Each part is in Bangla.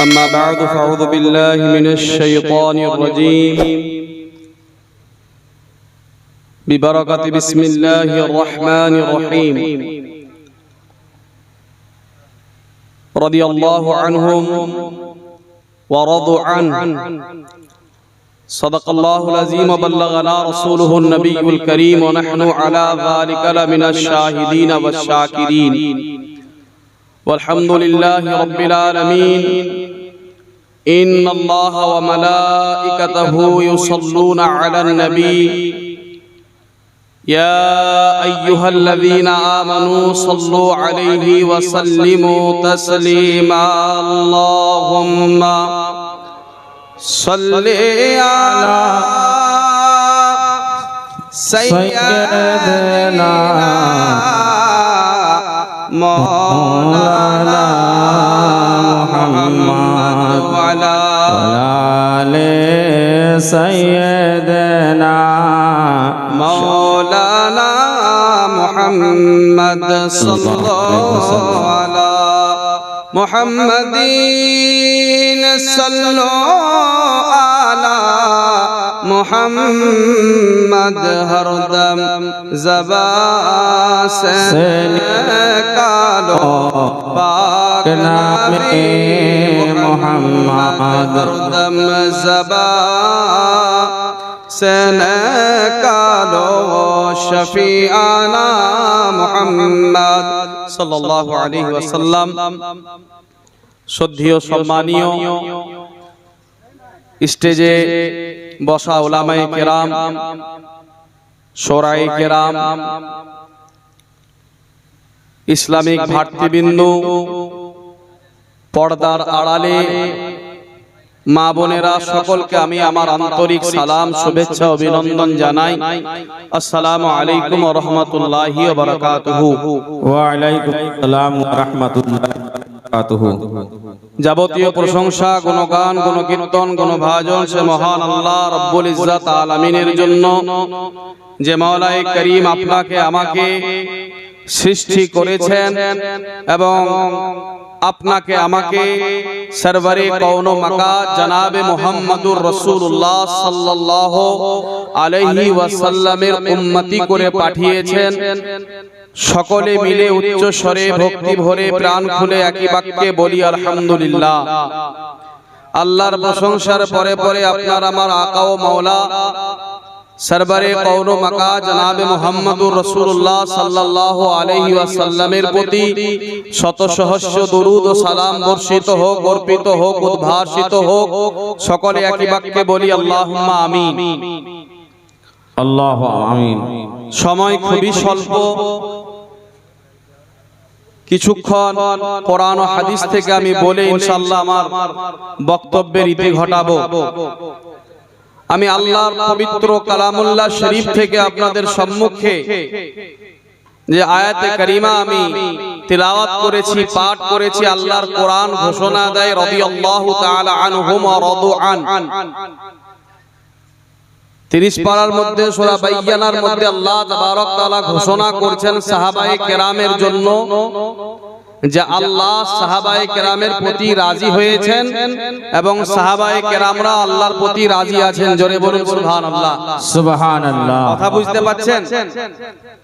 أما بعد فأعوذ بالله من الشيطان الرجيم. ببركة بسم الله الرحمن الرحيم. رضي الله عنهم ورضوا عنه صدق الله العظيم وبلغنا رسوله النبي الكريم ونحن على ذلك لمن الشاهدين والشاكرين. والحمد لله رب العالمين. إن الله وملائكته يصلون على النبي. يا أيها الذين آمنوا صلوا عليه وسلموا تسليما. اللهم صل على سيدنا مولانا محمد وعلى آل سيدنا مولانا محمد صلى الله على محمد صلوا على محمد هر دم زبا سے پاک نبی محمد ہر دم زبا سے نکالو۔ شفیعنا محمد صلی اللہ علیہ وسلم۔ সদ্ধিও সম্মানীয় اسٹیجے বসা ওলামায়ে কেরাম সোরাই কেরাম, ইসলামিক ভাতৃবৃন্দ, পর্দার আড়ালে মা বোনেরা সকলকে আমি আমার আন্তরিক সালাম, শুভেচ্ছা, অভিনন্দন জানাই। আসসালামু আলাইকুম ওয়া রাহমাতুল্লাহি ওয়া বারাকাতুহু। ওয়ালাইকুম আসসালাম ওয়া রাহমাতুল্লাহি ওয়া বারাকাতুহু। যাবতীয় প্রশংসা গুণগান গুণকীর্তন ভাজন সে মহান আল্লাহ রব্বুল ইজ্জাত আলামিনের জন্য যে মাওলায়ে করিম আপনাকে আমাকে সৃষ্টি করেছেন এবং আপনাকে আমাকে সরবরে কৌন মাকা জনাবে মোহাম্মদুর রসুল্লাহ সাল্লাল্লাহু আলাইহি ওয়াসাল্লামের উম্মতি করে পাঠিয়েছেন। সকলে মিলে উচ্চ স্বরে ভক্তি ভরে প্রাণ খুলে একই বাক্যে বলি আলহামদুলিল্লাহ। আল্লাহর প্রশংসার পরে পরে আপনার আমার আকা ও মাওলা। সরবরে কৌন মাকা জনাবে মোহাম্মদুর রসুল্লাহ সাল্লাল্লাহু আলাইহি ওয়াসাল্লামের প্রতি শত সহস্র দরুদ ও সালাম বর্ষিত হোক অর্পিত হোক উদ্ভাসিত হোক সকলে একই বাক্যে বলি আমিন। আল্লাহু আমিন। সময় খুবই স্বল্প। কিছুক্ষণ কোরআন হাদিস থেকে আমি বলে ইনশাআল্লাহ আমার বক্তব্যের ইতি ঘটাবো। আমি আল্লাহর পবিত্র কালামুল্লাহ শরীফ থেকে আপনাদের সম্মুখে যে আয়াতে করিমা আমি তিলাওয়াত করেছি, পাঠ করেছি, আল্লাহর কোরআন ঘোষণা দেয়, রাদিয়াল্লাহু তাআলা আনহুম ওয়া রাদু আন। তিরিশ পারার মধ্যে সোরা বাইয়ানার মধ্যে আল্লাহ তাবারক তাআলা ঘোষণা করছেন সাহাবায়ে কেরামের জন্য যে আল্লাহ সাহাবায়ে কেরামের প্রতি রাজি হয়েছেন এবং সাহাবায়ে কেরামরা আল্লাহর প্রতি রাজি আছেন জোরে বলুন সুবহানাল্লাহ। সুবহানাল্লাহ। কথা বুঝতে পাচ্ছেন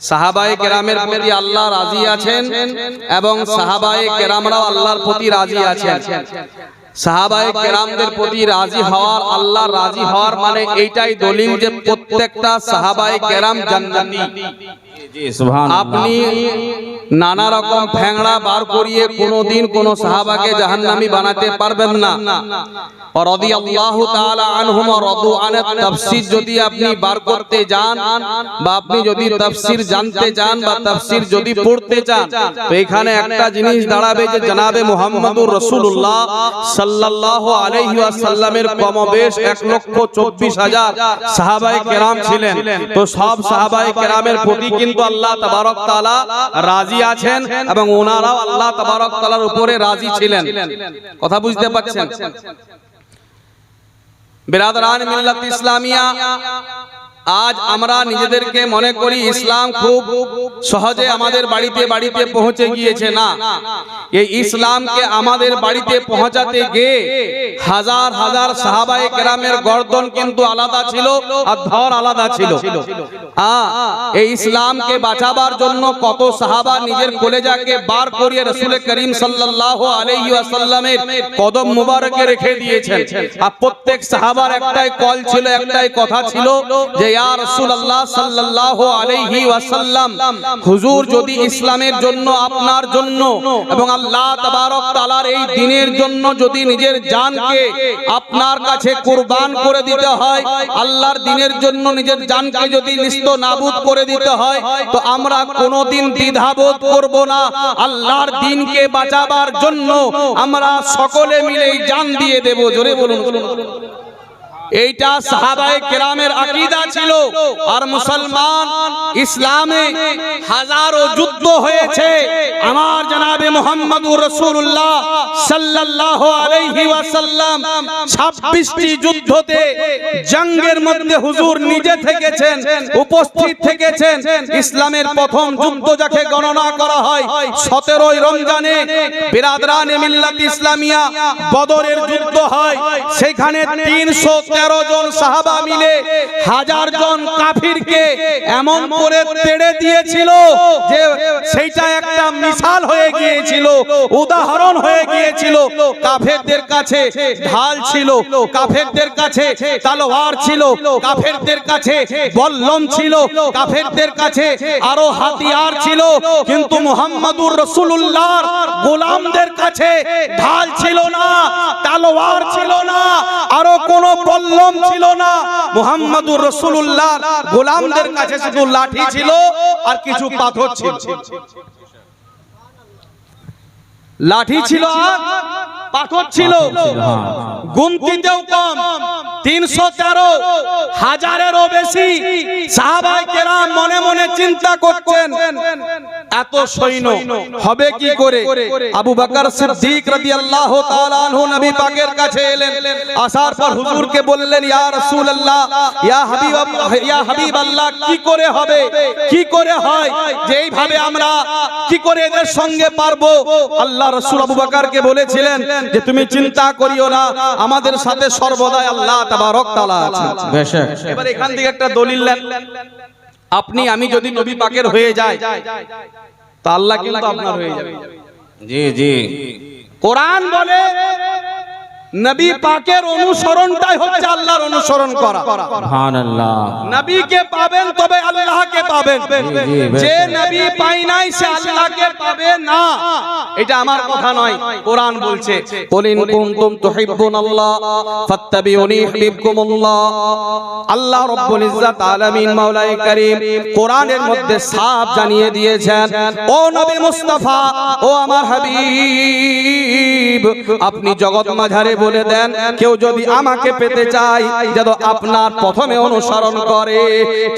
সাহাবায়ে কেরামের প্রতি আল্লাহ রাজি আছেন এবং সাহাবায়ে কেরামরাও আল্লাহর প্রতি রাজি আছেন। সাহাবায়ে কেরামদের প্রতি রাজি হওয়ার আল্লাহ রাজি হওয়ার মানে এইটাই দলিল যে প্রত্যেকটা সাহাবায়ে কেরাম জান্নাতি। আপনি নানা রকম ফ্যাংড়া বার করিয়ে কোনোদিন কোন সাহাবাকে জাহান্নামী বানাতে পারবেন না। তো এখানে একটা জিনিস দাঁড়াবে যে জনাবে মুহাম্মদুর রাসূলুল্লাহ সাল্লাল্লাহু আলাইহি ওয়াসাল্লামের কমবেশ 1 লক্ষ 24 হাজার সাহাবায়ে কেরাম ছিলেন। তো সব সাহাবায়ে কেরামের প্রতি আল্লাহ তাবারক তালা রাজি আছেন এবং ওনারাও আল্লাহ তাবারক তালার উপরে রাজি ছিলেন। কথা বুঝতে পাচ্ছেন বেরাদরান মিল্লাত ইসলামিয়া আজ আমরা নিজেদেরকে মনে করি ইসলাম খুব সহজে আমাদের বাড়িতে বাড়িতে পৌঁছে গিয়েছে না। এই ইসলামকে আমাদের বাড়িতে পৌঁছাতে গিয়ে হাজার হাজার সাহাবায়ে কেরামের গর্দন কিন্তু আলাদা ছিল আর ধর আলাদা ছিল। এই ইসলামকে বাঁচাবার জন্য কত সাহাবা নিজের কলেজাকে বার করিয়ে রসুল করিম সাল্লাল্লাহু আলাইহি ওয়াসাল্লামের কদম মুবারকে রেখে দিয়েছেন। আর প্রত্যেক সাহাবার একটাই কল ছিল, একটাই কথা ছিল যে ইসলামের জন্য, আপনার জন্য এবং আল্লাহ এই জন্য যদি নিজের জানকে আপনার কাছে করে দিতে হয়, আল্লাহর দিনের জন্য নিজের জানকে যদি নিস্ত নাবুদ করে দিতে হয়, তো আমরা কোনোদিন দ্বিধাবোধ করব না। আল্লাহর বাঁচাবার জন্য আমরা সকলে মিলে জান দিয়ে দেব। জোরে বলুন। এইটা সাহাবায়ে কেরামের আকীদা ছিল। আর মুসলমান ইসলামে হাজারো যুদ্ধ হয়েছে। আমার জনাবে মুহাম্মদুর রাসূলুল্লাহ সাল্লাল্লাহু আলাইহি ওয়াসাল্লাম 26টি যুদ্ধতে জঙ্গের মধ্যে হুজুর নিজে থেকেছেন, উপস্থিত থেকেছেন। ইসলামের প্রথম যুদ্ধ যাকে গণনা করা হয় 17ই রমজানে বিরাদরানে মিল্লাত ইসলামিয়া বদরের যুদ্ধ হয়। সেখানে 313 জন সাহাবা মিলে হাজার জন কাফিরকে এমন করে তেড়ে দিয়েছিল যে সেইটা একটা মিসাল হয়ে গিয়েছিল, উদাহরণ হয়ে গিয়েছিল। কাফেরদের কাছে ঢাল ছিল, কাফেরদের কাছে তলোয়ার ছিল, কাফেরদের কাছে বল্লম ছিল, কাফেরদের কাছে আরও হাতিয়ার ছিল। কিন্তু মুহাম্মাদুর রাসূলুল্লাহর গোলামদের কাছে ঢাল ছিল না, তলোয়ার ছিল আরও কোন পল্লম ছিল না। মুহাম্মাদুর রসুল্লাহ গোলামদের কাছে শুধু লাঠি ছিল আর কিছু পাথর ছিল। লাঠি ছিল পাথর ছিল গুনতিতেও কম তিনশো তেরো হাজারেরও বেশি সাহাবাই কেরাম মনে মনে চিন্তা করছেন এত সৈন্য হবে কি করে? আবু বকর সিদ্দিক রাদিয়াল্লাহু তাআলা আনহু নবী পাকের কাছে এলেন আসার পর হুজুরকে বললেন ইয়া রাসূলুল্লাহ ইয়া হাবিব ইয়া হাবিবাল্লাহ কি করে হবে? কি করে হয়? যে এইভাবে আমরা কি করে এদের সঙ্গে পারব? আল্লাহ রাসূল আবু বাকারকে বলেছিলেন যে তুমি চিন্তা করিও না আমাদের সাথে সর্বদাই আল্লাহ তাবারক তাআলা আছেন। এবার এখান থেকে একটা দলিল নেন। আপনি আমি যদি নবী পাকের হয়ে যাই তা আল্লাহ কিন্তু আপনার হয়ে যাবে। জি জি। কোরআন বলে নবী পাকের অনুসরণটাই হচ্ছে আল্লাহর অনুসরণ করা। সুবহানাল্লাহ। নবীকে পাবেন তবে আল্লাহকে পাবেন। যে নবী পাই নাই সে আল্লাহকে পাবে না। এটা আমার কথা নয় কোরআন বলছে। কুল ইন কুনতুম তুহিব্বুনাল্লাহ ফাত্তাবিউনি ইউহিব্বুকুমুল্লাহ। আল্লাহ রাব্বুল ইজ্জাত আলামিন মাওলাই করিম কোরআনের মধ্যে সাফ জানিয়ে দিয়েছেন ও নবী মুস্তাফা ও আমার হাবিব আপনি জগৎ মাঝারে বলে দেন কেউ যদি আমাকে পেতে চায় যেন আপনার প্রথমে অনুসরণ করে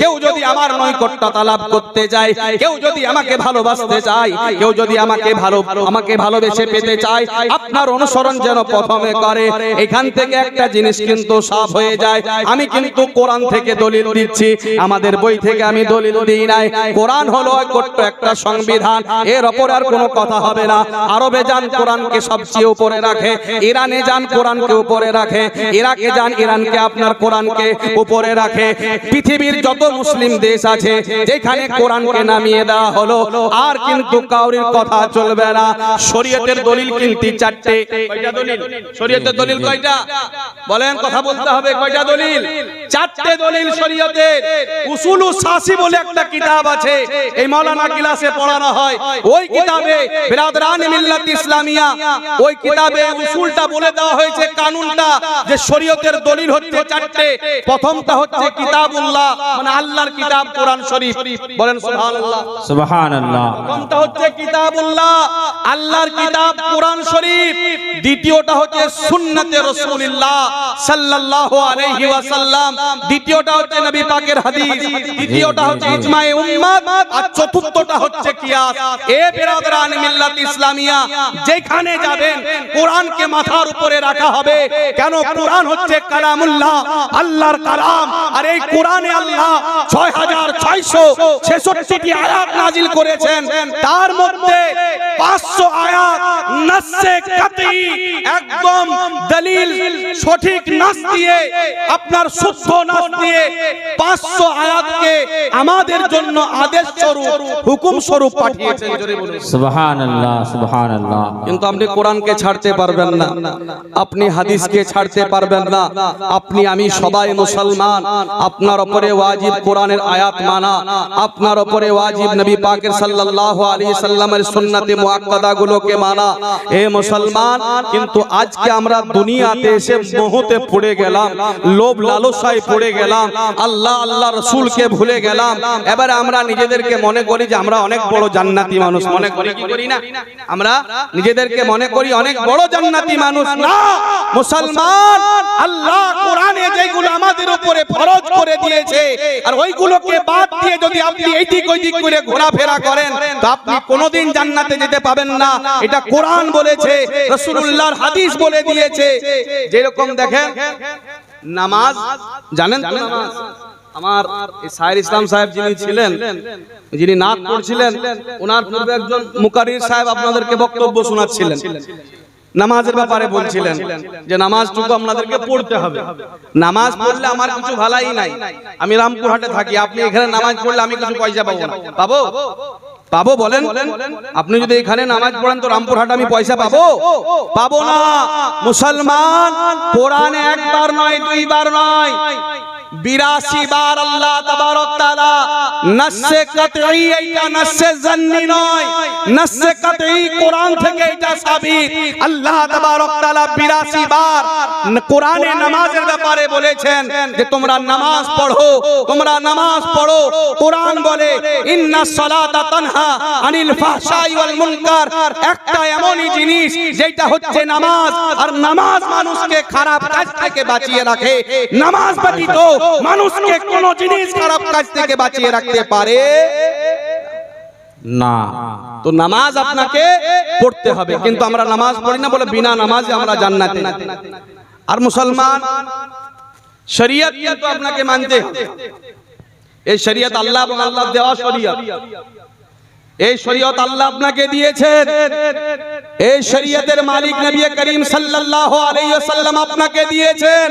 কেউ যদি আমার নৈকট্যতা লাভ করতে চায় কেউ যদি আমাকে ভালোবাসতে চায় কেউ যদি আমাকে ভালো আমাকে ভালোবেসে পেতে চায় আপনার অনুসরণ যেন প্রথমে করে এখান থেকে একটা জিনিস কিন্তু সাফ হয়ে যায় আমি কিন্তু কোরআন থেকে দলিল দিচ্ছি আমাদের বই থেকে আমি দলিল দিই নাই কোরআন হলো ছোট্ট একটা সংবিধান এর ওপর আর কোনো কথা হবে না আরবে যান কোরআনকে সবচেয়ে উপরে রাখে ইরানে যান কোরআনকে উপরে রাখে, ইরাকে যান, ইরানকে আপনার কোরআনকে উপরে রাখে। পৃথিবীর যত মুসলিম দেশ আছে, যেখানে কোরআনকে নামিয়ে দেওয়া হলো, আর কিন্তু কাউরির কথা চলবে না। শরীয়তের দলিল কিন্তু চারটে। শরীয়তের দলিল কয়টা? বলেন, কথা বলতে হবে, কয়টা দলিল? চারটে দলিল শরীয়তের। উসুলু সাসি বলে একটা কিতাব আছে, এই মাওলানা ক্লাসে পড়ানো হয়। ওই কিতাবে বিরাদরান মিল্লাত ইসলামিয়া, ওই কিতাবে উসুলটা বলে দেওয়া হয়েছে কানুনটা যে শরীয়তের দলিল হচ্ছে চারটে। প্রথমটা হচ্ছে কিতাবুল্লাহ মানে আল্লাহর কিতাব কোরআন শরীফ। বলেন সুবহানাল্লাহ। সুবহানাল্লাহ। প্রথমটা হচ্ছে কিতাবুল্লাহ আল্লাহর কিতাব কোরআন শরীফ। দ্বিতীয়টা হচ্ছে সুন্নতে রাসূলুল্লাহ সাল্লাল্লাহু আলাইহি ওয়াসাল্লাম। দ্বিতীয়টা হচ্ছে নবী পাকের হাদিস। তৃতীয়টা হচ্ছে ইজমায়ে উম্মাত। আর চতুর্থটা হচ্ছে কিয়াস। এ বিরাদরান মিল্লাত ইসলামিয়া যেখানে যাবেন কোরআনকে মাথার উপরে রাখা হবে। কেন? কোরআন হচ্ছে কালামুল্লাহ আল্লাহর কালাম। আর এই কোরআনে আল্লাহ ছয় হাজার ছয়শো ছেষট্টিটি আয়াত নাজিল করেছেন। তার মধ্যে পাঁচশো আয়াত নাসে কাতি একদম দলিল সঠিক নাস দিয়ে আপনার শুদ্ধ নাস দিয়ে পাঁচশো আয়াতকে আমাদের জন্য আদেশ স্বরূপ হুকুম স্বরূপ পাঠিয়েছেন। জোরে বলুন। সুবহান আল্লাহ সুবহান আল্লাহ কিন্তু আপনি কোরআনকে ছাড়তে পারবেন না। আপনি হাদিসকে ছাড়তে পারবেন না। আপনি, আমি সবাই মুসলমান। আপনার ওপরে ওয়াজিব কোরআনের আয়াত মানা। আপনার ওপরে ওয়াজিব নবী পাকের সাল্লাল্লাহু আলাইহি সাল্লামের সুন্নাতে মুআক্কাদা গুলোকে মানা। হে মুসলমান, কিন্তু আজকে আমরা দুনিয়াতে এসে মোহতে পড়ে গেলাম, লোভ লালসায় পড়ে গেলাম, আল্লাহ আল্লাহ রসুলকে ভুলে গেলাম। এবারে আমরা নিজেদেরকে মনে করি যে আমরা অনেক বড় জান্নাতি মানুষ। মনে করি কি করি না? আমরা নিজেদেরকে মনে করি অনেক বড় জান্নাতি মানুষ। না! মুসলমান, আল্লাহ কোরআনে যেগুলো আমাদের উপরে ফরজ করে দিয়েছে, আর ওইগুলোকে বাদ দিয়ে যদি আপনি এইদিক ওইদিক করে ঘোরাফেরা করেন, তো আপনি কোনোদিন জান্নাতে যেতে পাবেন না। এটা কোরআন বলেছে, রাসূলুল্লাহর হাদিস বলে দিয়েছে। যেরকম দেখেন, নামাজ, জানেন তো নামাজ? আমার সাহের ইসলাম সাহেব যিনি ছিলেন, যিনি নাচ করছিলেন ওনার পূর্বে একজন মুকারির সাহেব আপনাদেরকে বক্তব্য শোনাচ্ছিলেন। নামাজের ব্যাপারে বলছিলেন যে নামাজটুকু আপনাদেরকে পড়তে হবে। নামাজ পড়লে আমার কিছু ভালাই নাই। আমি রামপুরহাটে থাকি। আপনি এখানে নামাজ পড়লে আমি কিছু পয়সা পাবো না। পাবো? পাবো? বলেন? আপনি যদি এখানে নামাজ পড়েন তো রামপুরহাট আমি পয়সা পাবো? পাবো। না। মুসলমান কোরআনে একবার নয় দুইবার নয়। বিরাশি বার আল্লাহ তাবারক নাসে কাতঈ এইটা নাসে জান্নি নয়, নাসে কাতঈ কোরআন থেকে এটা সাবিত। আল্লাহ তাবারক তাআলা বার কোরআনে নামাজের ব্যাপারে বলেছেন যে তোমরা নামাজ পড়ো, তোমরা নামাজ পড়ো। কোরআন বলে, ইন্না সালাতা তানহা আনিল ফাহশাই ওয়াল মুনকার। একটা এমনই জিনিস যেটা হচ্ছে নামাজ, আর নামাজ মানুষকে খারাপ কাজ থেকে বাঁচিয়ে রাখে। নামাজ ব্যতীত মানুষকে কোন জিনিস খারাপ কাজ থেকে বাঁচিয়ে রাখতে পারে? না। তো নামাজ আপনাকে পড়তে হবে। কিন্তু আমরা নামাজ পড়ি না বলে বিনা নামাজে আমরা জান্নাতে। আর মুসলমান শরিয়ত কিন্তু আপনাকে মানতে এই শরিয়ত আল্লাহ আল্লাহ দেওয়া শরীয়ত। এই শরীয়ত আল্লাহ আপনাকে দিয়েছেন। এই শরীয়তের মালিক নবী করিম সাল্লাল্লাহু আলাইহি ওয়াসাল্লাম আপনাকে দিয়েছেন।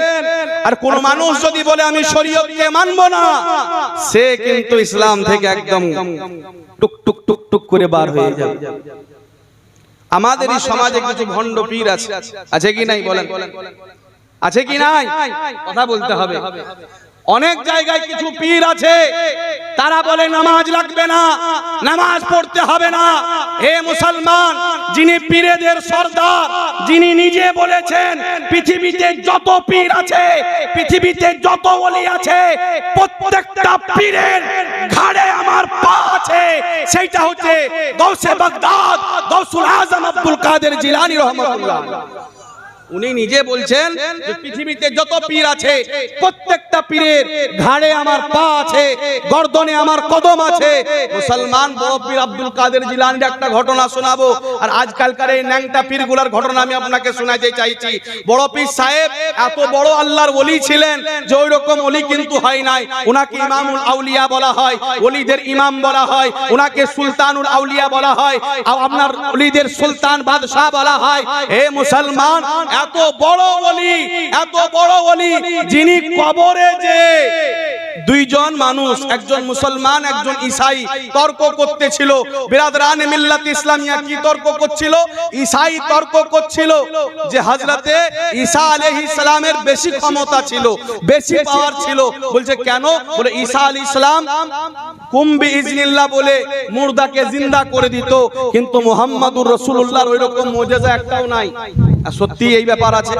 আর কোন মানুষ যদি বলে আমি শরীয়তকে মানব না, সে কিন্তু ইসলাম থেকে একদম টুক টুক টুক টুক করে বার হয়ে যাবে। আমাদের এই সমাজে কিছু ভণ্ড পীর আছে। আছে কি নাই বলেন? আছে কি নাই? কথা বলতে হবে। অনেক জায়গায় কিছু পীর আছে তারা বলে, নামাজ লাগবে না, নামাজ পড়তে হবে না। এ মুসলমান, যিনি পীরেদের সর্দার, যিনি নিজে বলেছেন, পৃথিবীতে যত পীর আছে, পৃথিবীতে যত ওলি আছে, প্রত্যেকটা পীরের ঘাড়ে আমার পা আছে। সেইটা হচ্ছে গৌসে বাগদাদ গৌসুল আজম আব্দুল কাদের জিলানী রহমাতুল্লাহ উনি নিজে বলছেন যে পৃথিবীতে যত পীর আছে প্রত্যেকটা পীরের ঘাড়ে আমার পা আছে গর্দনে আমার কদম আছে। মুসলমান বড় পীর আব্দুল কাদের জিলানির একটা ঘটনা শোনাবো। আর আজকালকার এই ন্যাংটা পীরগুলার ঘটনা আমি আপনাকে শোনাতে চাইছি। বড় পীর সাহেব এত বড় আল্লাহর ওলি ছিলেন যে ওই রকম ওলি কিন্তু হয় নাই। ওনাকে ইমামুল আউলিয়া বলা হয় ওলিদের ইমাম বলা হয় ওনাকে সুলতানুল আউলিয়া বলা হয় আর আপনার ওলিদের সুলতান বাদশাহ বলা হয়। হে মুসলমান এত বড় বলি এত বড় বলি যিনি কবরে যে দুইজন মানুষ, একজন মুসলমান, একজন ঈসাই তর্ক করতেছিল। বিরাদরান মিল্লাত ইসলামিয়া কি তর্ক করছিল? ঈসাই তর্ক করছিল যে হযরতে ঈসা আলাইহিস সালামের বেশি ক্ষমতা ছিল, বেশি পাওয়ার ছিল। বলছে, কেন? বলে, ঈসা আলাইহিস সালাম কুম্বি ইজনিল্লাহ বলে মুর্দাকে জিন্দা করে দিত। কিন্তু মুহাম্মাদুর রাসূলুল্লাহর ওইরকম মুজিজা একটাও নাই। আর সত্যি এই ব্যাপার আছে।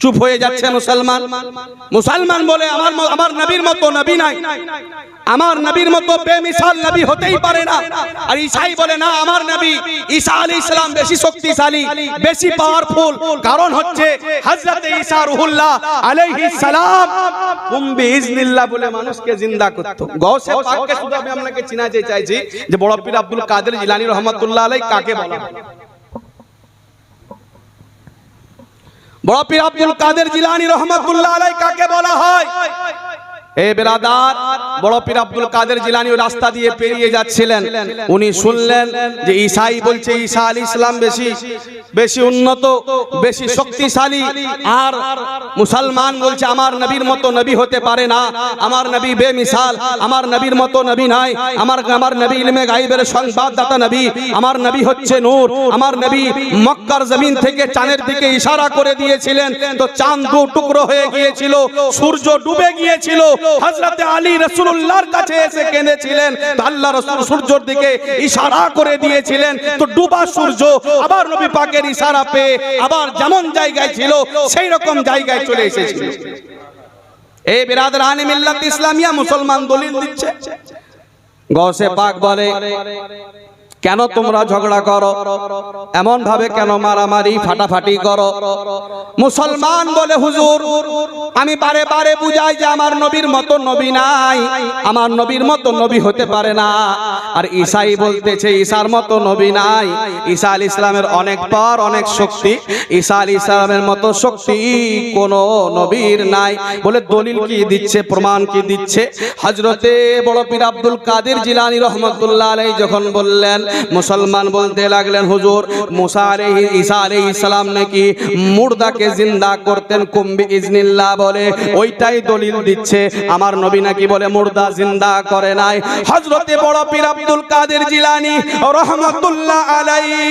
চুপ হয়ে যাচ্ছে মুসলমান। মুসলমান বলে আমার আমার নবীর মতো নবী নাই। আমার নবীর মতো বেমিসাল নবী হতেই পারে না। আর ঈসাই বলে, না, আমার নবী ঈসা আলাইহিস সালাম বেশি শক্তিশালী, বেশি পাওয়ারফুল কারণ হচ্ছে হযরত ঈসা রুহুল্লাহ আলাইহিস সালাম কুম্বি ইজনিল্লাহ বলে মানুষকে জিন্দা করত। গৌসে পাককে শুধু আমি আপনাকে চিনাতে চাইছি যে বড় পীর আব্দুল কাদের জিলানী রহমাতুল্লাহ আলাইহি কাকে বলা হয় বড় পীর আব্দুল কাদের জিলানী রহমাতুল্লাহ আলাই কাকে বলা হয়। এ বেরাদার বড় পীর আব্দুল কাদের জিলানী রাস্তা দিয়ে পেরিয়ে যাচ্ছিলেন। উনি শুনলেন যে ঈসাই বলছে ঈসা আলী ইসলাম বেশি বেশি উন্নত, বেশি শক্তিশালী, আর মুসলমান বলছে, আমার নবীর মতো নবী হতে পারে না, আমার নবী বেমিসাল, আমার নবীর মতো নবী নাই, আমার আমার নবী ইলমে গাইবের সংবাদদাতা নবী, আমার নবী হচ্ছে নূর, আমার নবী মক্কার জমিন থেকে চাঁদের দিকে ইশারা করে দিয়েছিলেন, তো চাঁদ দু টুকরো হয়ে গিয়েছিল, সূর্য ডুবে গিয়েছিল হযরতে আলী রাসূলুল্লাহর কাছে এসে কেঁদেছিলেন। আল্লাহ রাসূল সূর্যের দিকে ইশারা করে দিয়েছিলেন। তো ডুবা সূর্য আবার নবী পাকের ইশারা পেয়ে আবার যেমন জায়গায় ছিল, সেই রকম জায়গায় চলে এসেছিল। এই বিরাদর আনি মিল্লাত ইসলামিয়া মুসলমান দলিল দিচ্ছে। গসে পাক বলে কেন তোমরা ঝগড়া করো? এমন ভাবে কেন মারামারি, ফাটাফাটি করো? মুসলমান বলে, হুজুর, আমি বারে বারে বুঝাই যে আমার নবীর মতো নবী নাই। আমার নবীর মতো নবী হতে পারে না। আর ঈসাই বলতেছে ঈসার মতো নবী নাই। ঈসা আল ইসলামের অনেক পর অনেক শক্তি ঈসা আল ইসলামের মতো শক্তি কোন নবীর নাই। বলে, দলিল কি দিচ্ছে? প্রমাণ কি দিচ্ছে? হজরতে বড় পীর আব্দুল কাদের জিলানী রহমতুল্লাহ আলাই যখন বললেন মুসলমান বলতে লাগলেন, হুজুর, মুসা আলাইহি, ঈসা আলাইহিস সালাম নাকি মুর্দাকে জিন্দা করতেন কুম্বি ইজনিল্লাহ বলে? ওইটাই দলিল দিচ্ছে। আমার নবী নাকি বলে, মুর্দা জিন্দা করে নাই। হযরতে বড় পীর আব্দুল কাদের জিলানী রহমাতুল্লাহ আলাইহি,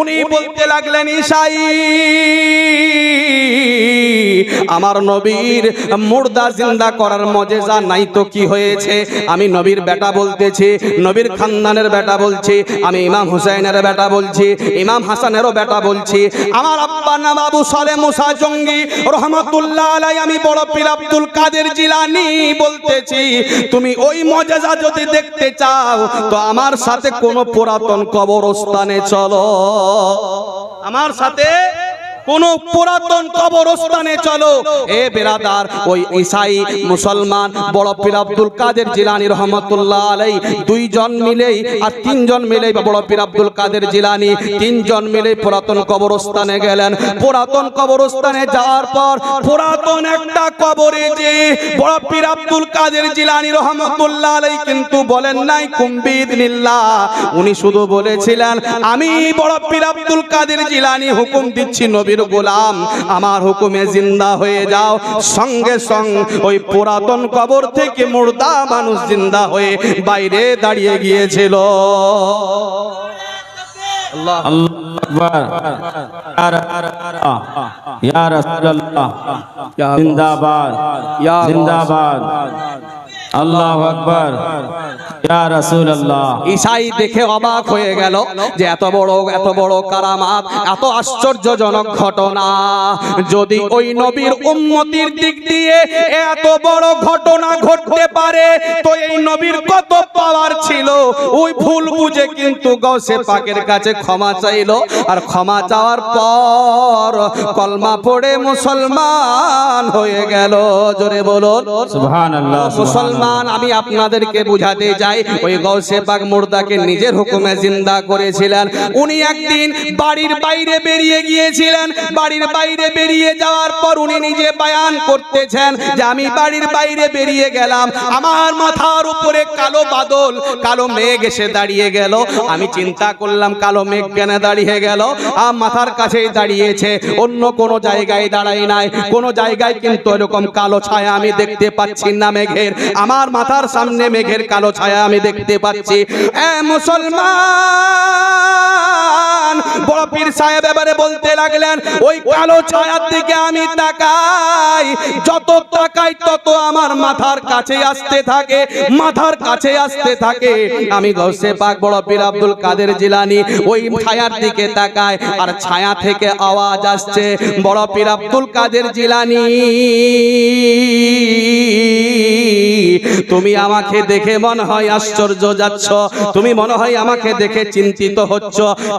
উনি বলতে লাগলেন, ঈসাই, আমার নবীর মুর্দা জিন্দা করার মজেজা নাই তো কি হয়েছে? আমি নবীর বেটা বলতেছি, নবীর খানদানের বেটা বলছি, আমি ইমাম হুসাইনের বেটা বলছি, ইমাম হাসানেরও বেটা বলছি। আমার আব্বা নাম আবু সালে মুসা জঙ্গি, রহমতুল্লাহ আলাই আমি বড় পীর আব্দুল কাদের জিলানি বলতেছি। তুমি ওই মজেজা যদি দেখতে চাও, তো আমার সাথে কোন পুরাতন কবরস্থানে চলো। আমার সাথে কোন পুরাতন কবরস্থানে চলো। এ বেরাদার, ওই ঈসাই মুসলমান, বড় পীর আব্দুল কাদের জিলানী রহমতুল্লাহ আলাই দুইজন মিলেই আর তিনজন মিলেই বড় পীর আব্দুল কাদের জিলানী, তিনজন মিলেই পুরাতন কবরস্থানে গেলেন। পুরাতন কবরস্থানে যাওয়ার পর পুরাতন একটা কবরে যে বড় পীর আব্দুল কাদের জিলানী রহমতুল্লাহ আলাই কিন্তু বলেন নাই কুম্বিদ নিল্লাহ উনি শুধু বলেছিলেন, আমি বড় পীর আব্দুল কাদের জিলানী হুকুম দিচ্ছি নবীর গোলাম, আমার হুকুমে জিন্দা হয়ে যাও। সঙ্গে সঙ্গ ওই পুরাতন কবর থেকে মুর্দা মানুষ জিন্দা হয়ে বাইরে দাঁড়িয়ে গিয়েছিল। জিন্দাবাদ। জিন্দাবাদ। আল্লাহু আকবার। ইয়া রাসূলুল্লাহ। ঈসাই দেখে অবাক হয়ে গেল যে এত বড় এত বড় কারামাত এত আশ্চর্যজনক ঘটনা। যদি ওই নবীর উম্মতির দিক দিয়ে এত বড় ঘটনা ঘটতে পারে তো এই নবীর কত পাওয়ার ছিল? ওই ভুল বুঝে কিন্তু গৌসে পাকের কাছে ক্ষমা চাইলো। আর ক্ষমা চাওয়ার পর কলমা পড়ে মুসলমান হয়ে গেল। জোরে বলুন। সুবহানাল্লাহ মুসলমান, আমি আপনাদেরকে বুঝাতে যাই ওই গৌসে পাক মুর্দাকে নিজের হুকুমে জিন্দা করেছিলেন। উনি একদিন বাড়ির বাইরে বেরিয়ে গিয়েছিলেন। বাড়ির বাইরে বেরিয়ে যাওয়ার পর উনি নিজে বায়ান করতেছেন যে আমি বাড়ির বাইরে বেরিয়ে গেলাম। আমার মাথার উপরে কালো বাদল, কালো মেঘ এসে দাঁড়িয়ে গেল। আমি চিন্তা করলাম, কালো মেঘ কেন দাঁড়িয়ে গেল? আর মাথার কাছেই দাঁড়িয়েছে। অন্য কোনো জায়গায় দাঁড়াই নাই। কোনো জায়গায় কিন্তু এরকম কালো ছায়া আমি দেখতে পাচ্ছি না মেঘের। আমার মাথার সামনে মেঘের কালো ছায়া আমি দেখতে পাচ্ছি। এ মুসলমান পীর সাহেব এবারে বলতে লাগলেন, ওই কালো ছায়ার দিকে আমি তাকাই। যত তাকাই তত আমার মাথার কাছে আসতে থাকে, মাথার কাছে আসতে থাকে। আমি গৌসে পাক বড় পীর আব্দুল কাদের জিলানি ওই ছায়ার দিকে তাকায় আর ছায়া থেকে আওয়াজ আসছে, বড় পীর আব্দুল কাদের জিলানি, তুমি আমাকে দেখে মনে হয় আশ্চর্য যাচ্ছ, তুমি মনে হয় আমাকে দেখে চিন্তিত হচ্ছ।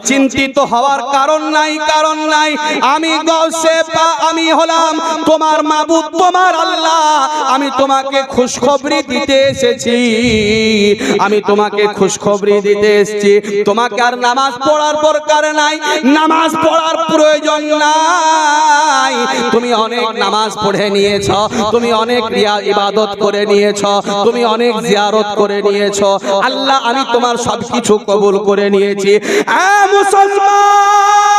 চিন্তিত হওয়ার হওয়ার কারণ নাই কারণ নাই। আমি গৌসে পা, আমি হলাম তোমার মাবুদ, তোমার আল্লাহ। আমি তোমাকে খুশখবরি দিতে এসেছি। আমি তোমাকে খুশখবরি দিতে এসেছি। তোমাকে আর নামাজ পড়ার দরকার নাই। নামাজ পড়ার প্রয়োজন নাই। তুমি অনেক নামাজ পড়ে নিয়েছ। তুমি অনেক ইবাদত করে নিয়েছ। তুমি অনেক জিয়ারত করে নিয়েছ। আল্লাহ, আমি তোমার সবকিছু কবুল করে নিয়েছি। এ মুসলমান বড়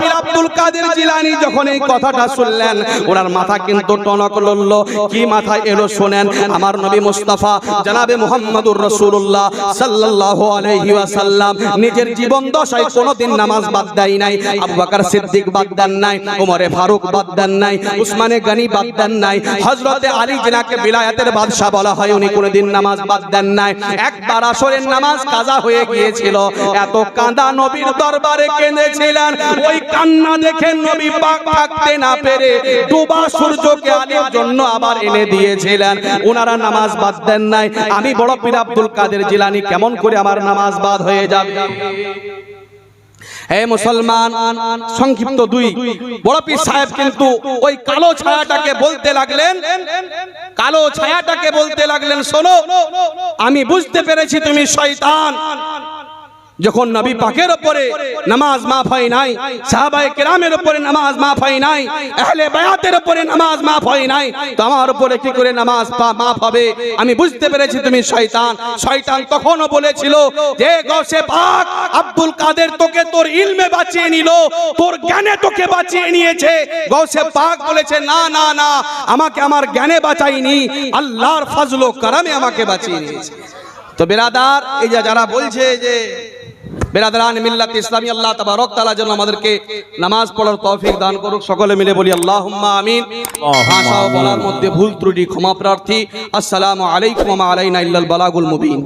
পীর আব্দুল কাদের জিলানী যখন এই কথাটা শুনলেন, ওনার মাথা কিন্তু টনক লড়ল। কি মাথায় এলো শোনেন, আমার নবী মুস্তাফা জনাবে মুহাম্মদুর রাসূলুল্লাহ সাল্লাল্লাহু আলাইহি ওয়াসাল্লাম নিজের জীবন দশায় কোনোদিন নামাজ বাদ দেয় নাই, আবু বকর সিদ্দিক বাদ দেন নাই, ওমরে ফারুক বাদ দেন নাই, উসমানে গনি বাদ দেন নাই, হযরতে আলী জিনাকে বিলায়াতের বাদশা বলা হয়, উনি কোনোদিন নামাজ বাদ দেন নাই। একবার আসরের নামাজ কাজা হয়ে গিয়েছিল, এত কাঁদা নবীর দরবারে কেঁদেছিলেন, ওই কান্না দেখে নবী পাক থাকতে না পেরে ডুবা সূর্যকে আলোর জন্য আবার এনে দিয়েছিলেন। ওনারা নামাজ বাদ দেন নাই। আমি বড় পীর আব্দুল কাদের জিলানি, কেমন করে আমার নামাজ বাদ হয়ে যাবে? হে মুসলমান, সংক্ষিপ্ত দুই। বড় পীর সাহেব কিন্তু ওই কালো ছায়াটাকে বলতে লাগলেন, কালো ছায়াটাকে বলতে লাগলেন, শোনো, আমি বুঝতে পেরেছি তুমি শয়তান। যখন নবী পাকের উপরে নামাজ মাফ হয় নাই সাহাবায়ে কেরামের উপরে নামাজ মাফ হয় নাই আহলে বায়াতের উপরে নামাজ মাফ হয় নাই। তো আমার উপরে কি করে নামাজ মাফ হবে? আমি বুঝতে পেরেছি তুমি শয়তান। শয়তান তখনও বলেছিল যে গৌসে পাক আব্দুল কাদের তোকে তোর ইলমে বাঁচিয়ে নিল তোর জ্ঞানে তোকে বাঁচিয়ে নিয়েছে। গৌসে পাক বলেছে না না না আমাকে আমার জ্ঞানে বাঁচাইনি আল্লাহর ফজল ও কারামে আমাকে বাঁচিয়ে নিয়েছে। তো বেরাদার এই যে যারা বলছে যে বেরাদারান মিল্লাত ইসলামী আল্লাহ তাবারক তাআলা যেন আমাদেরকে নামাজ পড়ার তৌফিক দান করুক। সকলে মিলে বলি আল্লাহুম্মা আমিন। ভাষা ও বলার মধ্যে ভুল ত্রুটি ক্ষমা প্রার্থী। আসসালামু আলাইকুম ওয়া আলাইনা ইল্লাল বালাগুল মুবিন।